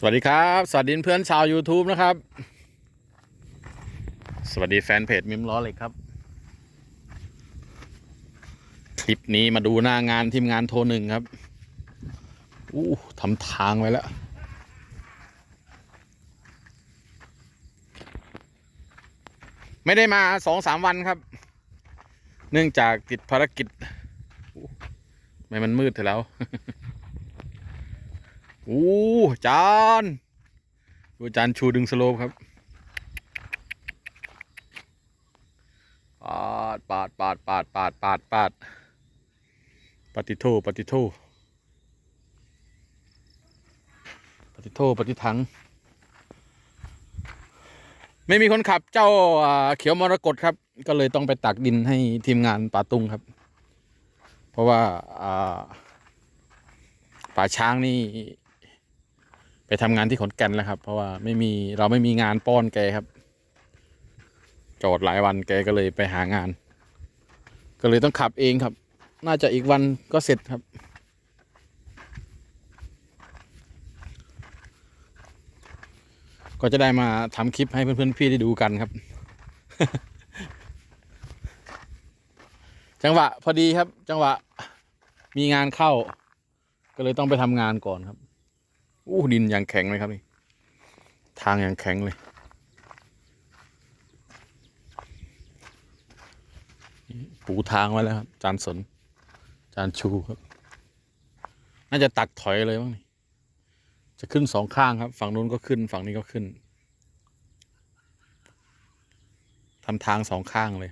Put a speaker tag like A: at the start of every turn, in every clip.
A: สวัสดีครับ สวัสดีเพื่อนชาว YouTube นะครับ สวัสดีแฟนเพจมิมล้อเล็กครับ คลิปนี้มาดูหน้างานทีมงานโทรหนึ่งครับ อู้ทำทางไว้แล้ว ไม่ได้มาสองสามวันครับ เนื่องจากติดภารกิจ ไม่มันมืดเถอะแล้ว โอ้จานดูจานชูดึงสโลปครับ ปาดปาดปาดปาดปาดปาดปาดปฏิโทปฏิโทปฏิโทปฏิทัง ไม่มีคนขับเจ้าเขียวมรกตครับ ก็เลยต้องไปตักดินให้ทีมงานป่าตุงครับ เพราะว่าป่าช้างนี่ ไปทำงานที่ขอนแก่นแล้วครับ เพราะว่าไม่มีเราไม่มีงานป้อนแกครับ จอดหลายวันแกก็เลยไปหางาน ก็เลยต้องขับเองครับ น่าจะอีกวันก็เสร็จครับ ก็จะได้มาทำคลิปให้เพื่อนๆพี่ได้ดูกันครับ จังหวะพอดีครับ จังหวะมีงานเข้า ก็เลยต้องไปทำงานก่อนครับ อู้ดินย่างแข็งเลยครับนี่ ทางย่างแข็งเลย ปูทางไว้แล้วครับ จานสน จานชูครับ น่าจะตักถอยเลยมั้งนี่ จะขึ้นสองข้างครับ ฝั่งนู้นก็ขึ้น ฝั่งนี้ก็ขึ้น ทำทางสองข้างเลย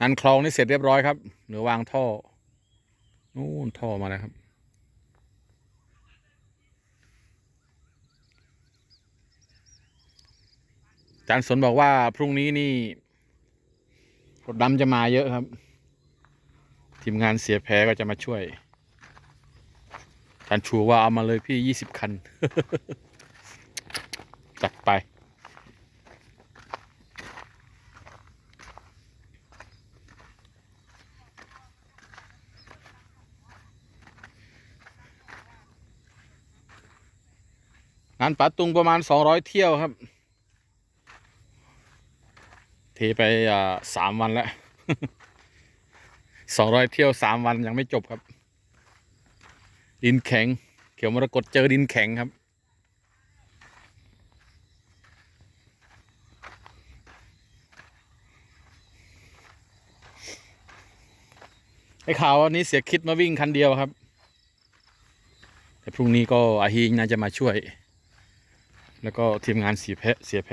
A: งานคลองนี่เสร็จเรียบร้อยครับ เหลือวางท่อ นู่นท่อมาแล้วครับ จารย์สนบอกว่าพรุ่งนี้นี่รถดำจะมาเยอะครับ ทีมงานเสียแพ้ก็จะมาช่วยอาจารย์ชูว่าเอามาเลยพี่ยี่สิบคัน จัดไปงานป่าตุงประมาณสองร้อยเที่ยวครับ ทไปสามวันแล้วสองร้อยเที่ยวสามวันยังไม่จบครับ ดินแข็ง เขียวมรกตเจอดินแข็งครับ ไอ้ข่าววันนี้เสียคิดมาวิ่งคันเดียวครับ แต่พรุ่งนี้ก็อาฮีน่าจะมาช่วย แล้วก็ทีมงานเสียแพะเสียแพ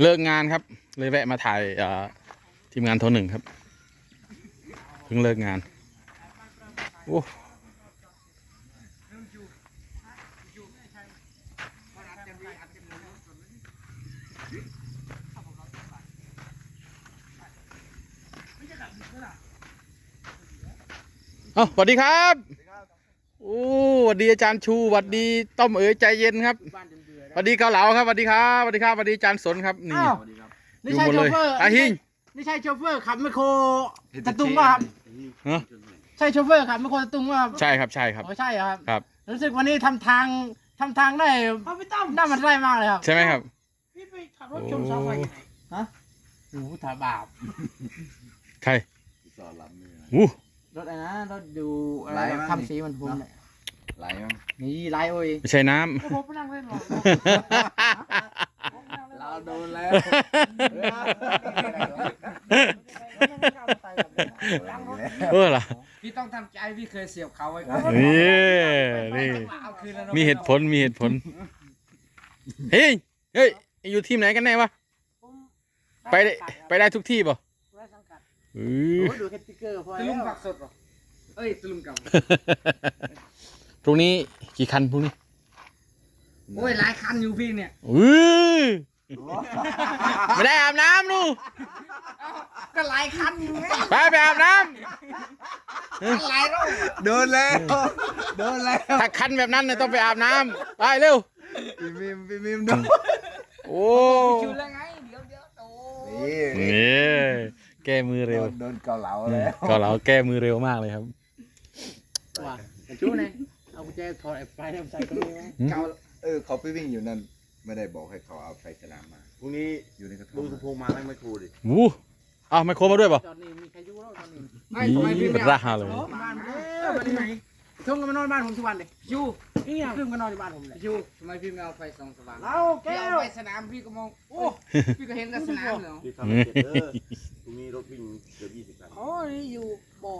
A: เลิกงานครับ เลยแวะมาถ่ายทีมงานโทรหนึ่งครับเพิ่งเลิกงานโอ้เอ้าสวัสดีครับ โอ้สวัสดีอาจารย์ชูสวัสดีต้อมเอ๋ยใจเย็นครับ สวัสดีเกาเหลาครับสวัสดีครับสวัสดีครับสวัสดีอาจารย์สนครับนี่
B: อ้าว
A: อ
B: นี่
A: ยู่
B: ใช่
A: หมด
B: โช
A: เลย
B: เฟอร์
A: อาหิง
B: นี่ใช่โชเฟอร์ขับไมคโครตะตุงป่ะครับ
A: ฮะ
B: ใช่โชเฟอร์ขับไมคโครตะตุงป่ะครับ
A: ใช่ครับใช่ครับ
B: อ๋อใช่ครับ
A: ครับ
B: รู้สึกวันนี้ทำทางทำทางได้
C: เอาไปต้ม
B: น่ามันได้มากเลยครับ
A: ใช่ไหมครับ
C: พี่ไปขับรถชนเสาไฟอยู่ไหน
B: โอ้โหถาบาป
A: ใคร
D: สอนลำเนี่ย
A: อู้
B: รถอะไรนะรถดูอะไร
D: ไลฟ์มั้ง
B: ทำสีมันพุ่มเนี่ย
D: ไหลมั้ง
B: นี่ไลฟ์โอ้ย
A: ไม่ใช่น้
C: แล้วผมไปนั่งเล่นหรอ
D: เราโดนแล้วำ
A: เออเหรอ
B: พี่ต้องทำใจพี่เคยเสียบเขาไว้
A: นี่นี่
B: เอาคืนแล้ว
A: มีเหตุผลมีเหตุผล เฮ้ยเฮ้ยอยู่ทีมไหนกันแน่วะไปได้ไปได้ทุกที่ป่ะอือ
B: โอ้ยดูแค่สติ๊กเกอร์พอ
C: ตะ
B: แล้
C: ลุง
B: ว
C: ผักสดเหรอเอ้ยตะลุงเก่า
A: พรุ่งนี้กี่คันพรุ่งนี้
B: โอ้ยหลายคันอยู่พี่เนี่ย
A: อุ้ยไม่ได้อาบน้ำดู
B: ก็หลายคันอยู่ไง
A: ไปไปอาบน้
B: หลายรอบ
D: โดนแล้วโดนแล้วำ
A: ถ้าคันแบบนั้นเนี่ยต้องไปอาบน้ำไปเร็ว
D: พี่มิมพี่มิมโดน
A: โอ้
B: คิวแล้วไงเดี๋ยวเดี๋ยวโอ้
D: นี่
A: นี่แก้มือ
D: โด
A: เร็วน
D: โดนเกาเหลาแล้ว
A: ก็เราแก้มือเร็วมากเลยครับ
B: ว่าชู้เนี่ย เอากุญแจถอดไอ้ไฟน้ำใส่ตรงนี้ไว้
D: เกาเออเขาไปวิ่งอยู่นั่น ไม่ได้บอกให้เขาเอาไฟสนามมา
E: พรุ่งนี้
D: อยู่ในกระท่อ
E: ดู
D: ม
E: สะโพงมาให้ไม่ครูดิ
A: วู้อ้าวไมโครมาด้วยเปล่ะ
B: ตอนนี้มีใครอยู่แล้วตอนนี้
A: นี่เป็นราฮาเลย
B: บ้านเออไปที่ไหนช่วงก็มานอนบ้านผมทุกวันเลยอยู่นี่ไงพี่ก็นอนอยู่บ้านผมเลยอยู่ทำไมพี่ไม่เอาไฟส่องสว่าง
C: เราแก้
B: พี่
C: ว
B: เอาไฟสนามพี่ก็มองโอ้พี่ก็เห็นแต่สนามเหรอ
E: พี่ทำให้เสร็จเด้อพรุ่งนี้รถวิ่งเกือบยี่สิบคัน
C: โอ้ยอยู่บ่อ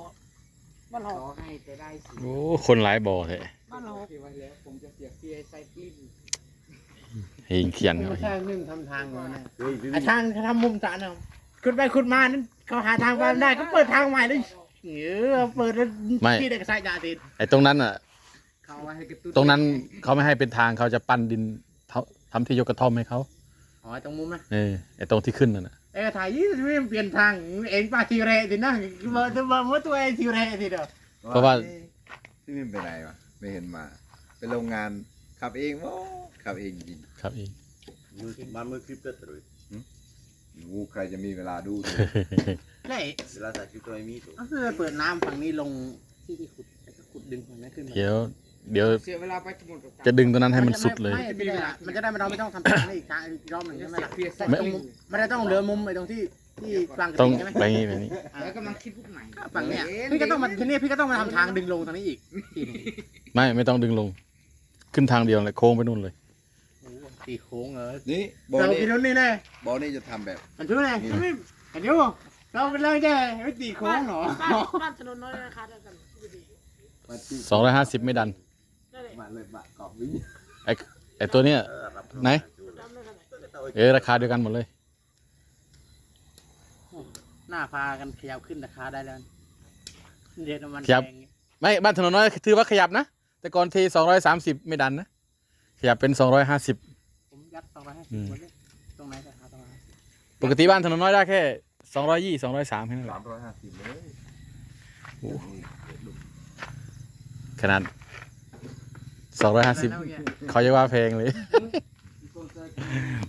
C: บ้านห
B: ข
C: อก
B: อให้แต่ได้สิ
A: โอ้ คนหลายบ่อเลย
C: บ้านหอก
B: พี่ไว้แล้วผมจะเสียพี่ให้ใส่ปิ้น
A: เฮงเขียน
B: ผม
A: ครับ
B: มาสร้างนึ่งทำทางมาเนี่ย
E: เฮ้ยพี่
B: ไอ้ทางเขาทำมุมสระเนาะขุดไปขุดมานั่นเขาหาทางไปไม่ได้ก็เปิดทางใหม่เลยเออเปิดแล้วที่เด็กสายยาติด
A: ไอ้ตรงนั้นอะ
B: เขาไว้ให้กระตุ้น
A: ตรงนั้นเขาไม่ให้เป็นทางเขาจะปั้นดินเท่าทำที่ยกกระท่อมให้เขา
B: อ๋อตรงมุมนะ
A: เออไอ้ตรงที่ขึ้นนั่นน่ะ
B: เอ้ถ่ายยี่สิบเปลี่ยนทางเอ็นป้าทีเรสินะเบอร์ตัวเบอร์ตัวเองทีเรสิเด้อ
A: เพราะว่า
D: พี่มิมไปไหนวะไม่เห็นมาไปโรงงานขับเองโอ้ขับเองจริง
A: ครับอีก
E: มือบ้านมือคลิปเตอร์ตรุย
D: งูใครจะมีเวลาดูดู
B: ใช่
E: เวลาใส่คลิปตัวไม่มีตัว
B: ก็คือเปิดน้ำฝั่งนี้ลงที่ที่ขุดแล้วก็ขุดดึงฝั่งนั้นขึ้นมา
A: เดี๋ยว เดี๋ยว
B: เสียเวลาไปทั้งหมด
A: จะดึงตัวนั้นให้มันสุดเลย
B: ไม่ไม่ได้มันจะได้เราไม่ต้องทำทางนี้อีกทางอีกรอบหนึ่งใช่ไหมล่ะ
A: ไม่
B: ตรงมุมไม่ได้ต้องเหลือมุมไอ้ตรงที่ที่กลางกระ
A: ตรง
B: ดิ่งใช่ไหม
A: ไปงี้ไปนี้
B: แล้วกำลังคิดพวกไหนฝั่งเนี้ยพี่ก็ต้องมาทีนี้พี่ก็ต้องมาทำทางดึงลงตรงนี้อีกทีหนึ่ง
A: ไม่ไม่ต้องดึงลง ขึ้นทางเดียวเลยโค้งไปนู่นเลย
B: โอ้โหตีโค้งเหรอ
D: นี่บอ
B: เรา
D: นี่
B: ไปนู่นนี่เลย
D: บอนี่จะทำแบบ
B: อันชื่ออะไรอันนี้เราเป็นเรื่องแค่ไม่ตีโค้งเหรอ
C: บ้านบ้านถนนน้อยราคาเท่ากันดูดิ
A: สองร้อยห้าสิบไม่ดัน
C: นั่นแหละ
E: มาเลยบะกอบวิ่ง
A: ไอ้ไอ้ตัวเนี้ย
E: เออรับ
A: ไหน
C: ดำได้เท่าไหร่
A: เออราคาเดียวกันหมดเลย
B: หน้าพากันขยับขึ้นราคาได้แล้วเดี๋ยวน้ำมัน
A: ขยับ
B: แพง
A: ไม่บ้านถนนน้อยถือว่าขยับนะ แต่ก่อนทีสองร้อยสามสิบไม่ดันนะ ขยับเป็นสองร้อยห้าสิบ
B: ผมยัดสองร้อยห้าสิ
A: อื
B: บ
A: ม
B: หมดเลยตรงไหนราคาตรงไหน
A: ปกติบ้านถนนน้อยได้แค่สองร้อยยี่สองร้อยสามแค่นั้นแห
D: สา
A: ละ
D: มร้อยห้าสิบเลย
A: ขนาด สองร้อยห้าสิบเขาจะว่าแพงเลย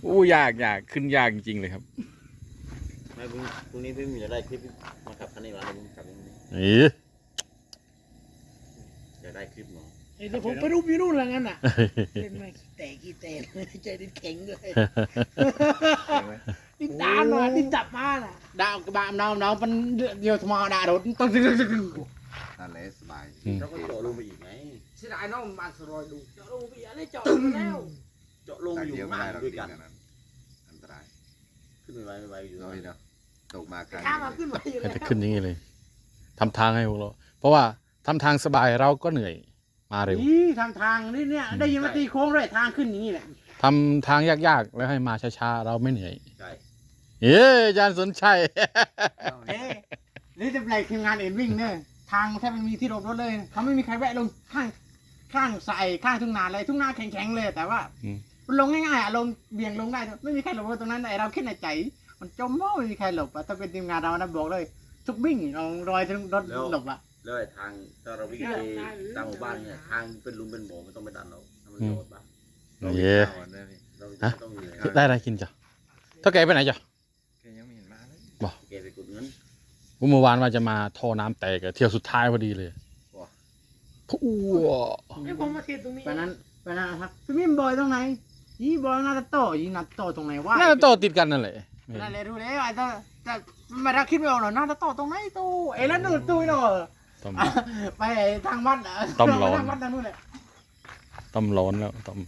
A: อู้ยากยากขึ้นยากจริงๆเลยครับ
E: ไม่พรุ่งพรุ่งนี้พี่มีจะได้คลิปมาขับคันนี้มาผมขับเอง
A: นี่
E: จะได้คลิปหนอ
C: เดี๋ยวผมไปรูปอยู่นู่นแล้วงั้นน่ะเป็นไงขี้แตกขี้แตกใจดินแข็งเลย
D: เห็นไหม
C: ดินตามหน่อยดินจับมาน่ะ
B: ดาวกระบะน้องน้องมันเดียวทมอดารถต้องตึ๊งตึ๊งตึ๊งตึ๊ง
D: นั่นแหละสบาย
A: อืม
E: เขาก็เจาะลงไปอีก ไง
B: เสียดายน้องบ้านสรอยดู
C: เจาะลงไปอะไรเจาะลงแล้ว
E: เจาะลง
D: ทาง
E: อยู่
D: เดียวไม่
E: บ้าน
D: ได้เรา
E: ด้วย
D: ดี
E: กัน
D: กันนั้นอันตราย
E: ขึ้นไม่ไหวไม่ไหวอยู่
D: น้อยเนาะตกมาครั้ง
C: ข้ามมา
D: เดี
C: ขึ้
D: ย
C: น
D: ว
C: มาอยู่
A: ให้
C: แล้ว
A: แต่ขึ้นอย่างนี้เลยทำทางให้พวกเราเพราะว่าทำทางสบายเราก็เหนื่อยมาเร็ว
B: นี่ทำทางนี่เนี่ยได้ยินมาตีโค้งด้วยทางขึ้นอย่างนี้แหละ
A: ทำทางยากๆแล้วให้มาช้าๆเราไม่เหนื่อย
E: ใช่
A: เย้อาจารย์สนชัย
B: เอ๊ะนี่จะแปลกทีมงานเอ็นวิ่งเนี่ยทางแทบไม่มีที่หลบรถเลยเขาไม่มีใครแวะลงข้าง ข้างใส่ข้างทุ่งนาเลยทุ่งนาแข็งๆเลยแต่ว่า
A: อืม
B: มันลงง่ายๆอะลงเบี่ยงลงได้ ไม่มีใครหลบรถตรงนั้นไอเราคิดในใจ มันจมมากไม่มีใครหลบอะถ้าเป็นทีมงานเรานะบอกเลย ทุกวิ่งเอารอยทั้งรถหลบอะ
E: แล้วไอ้ทางถ้าเราวิ่งไปตามหมู่บ้านเนี่ยทางเป็นหลุมเป็นบ่อไม่ต้องไปดันเราถ้ามันโดดบ้าง
A: เย้
D: อ่อนด้วยพี่
E: เราจะไม่ต้องเหนื่อย
A: ได้อะไรกินจ้ะเท่าแกไปไหนจ้ะ
D: แกยังไม่เห็นมาเลย
E: แกไปกดเงิน
A: เมื่อวานว่าจะมาท่อน้ำแตกอะเที่ยวสุดท้ายพอดีเลย พู้
C: ไอ้ผมมาเทตรงนี้
B: ไปนั้นไปนั้นนะครับพี่มิมบอยตรงไหนยี่บอยนาตาโต้ยี่นาตาโต้ตรงไหนวะ
A: น่าจะโตติดกันนั่นแหละ
B: นั่นแหละรู้แล้วไอ้แต่แต่ไม่ได้คิดไม่ออกหรอกนาตาโต้ตรงไหนตู้ไอ้แล้วนู่นตู้เนาะ
A: ต้ม
B: ไปทางวัดอะ
A: ต้มร้อน
B: ทางวัดทางนู้นแหละ
A: ต้มร้อนแล้วต้ม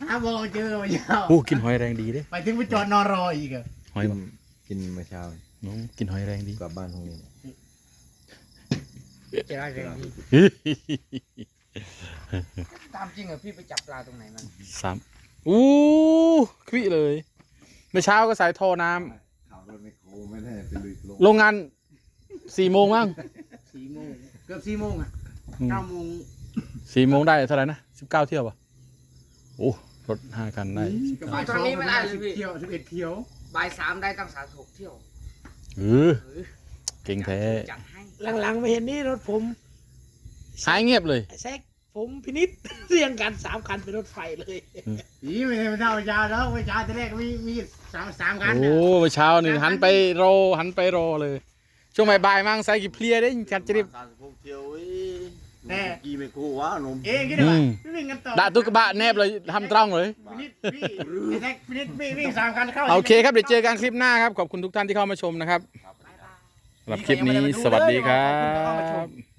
B: หาบอเจอมายาว
A: อู้กินหอยแรงดีเด้
B: ไปถึงไปจอดนอนรออีกอะ
A: หอย
D: กิ
A: บ่
D: นกินเมื่อเช้า
A: น้องกินหอยแรงดี
D: กลับบ้านพรุ่งนี้
B: เจออะไรดีตามจริงเหรอพี่ไปจับปลาตรงไหนมัน
A: สามอู้ควิเลยเมื่อเช้าก็ใส่ท่อน้ำ
D: ขับรถไม่โคไม่ได้ไปลุยลง
A: โรงงานสี่โมงมั้ง
B: สี่โมงเกือบสี่โมงอะ
A: อืม
B: เก้าโมง
A: สี่โมงได้เท่าไหร่นะสิบเก้าเที่ยวป่ะโอ้รรถห้าคันได้
B: กับบ่ายสองไม่ได้สิบเที่ยวสิบเอ็ดเที่ยว
F: บ่ายสามได้ตั้งสามหกเที่ยว
A: เออเก่งแท้
F: จัดให้
C: หลังๆไม่เห็นนี่รถผม
A: หายเงียบเลย
C: ไอ้แซกผมพินิษ เรียงกันสามคันเป็นรถไฟเลย
B: อีไม่ใช่ไม่เท่ายาวแล้วไม่ช้าแต่แรกมีมีสามสามคัน
A: โอ้เมื่อเช้านี่หันไปรอหันไปรอเลย ช่วงบ่ายๆมั่งใส่กี่เพลียได้จัดจะรีบ
E: สามสิบหกเที่ยวเว้ยกี่ไม่คู่วะหนุ่ม
B: เอ๊ะคิดดูว่า
A: อืม
B: วิ่งกันต่อ
A: ด่าตุกกระบะแนบเลยทำตร่องเลย
B: พินิดพี่ไอ้แท็กพินิดพี่วิ่งสามคันเข้า
A: โอเคครับเดี๋ยวเจอกันคลิปหน้าครับ ขอบคุณทุกท่านที่เข้ามาชมนะครับสำ หรับคลิปนี้สวัสดีครับ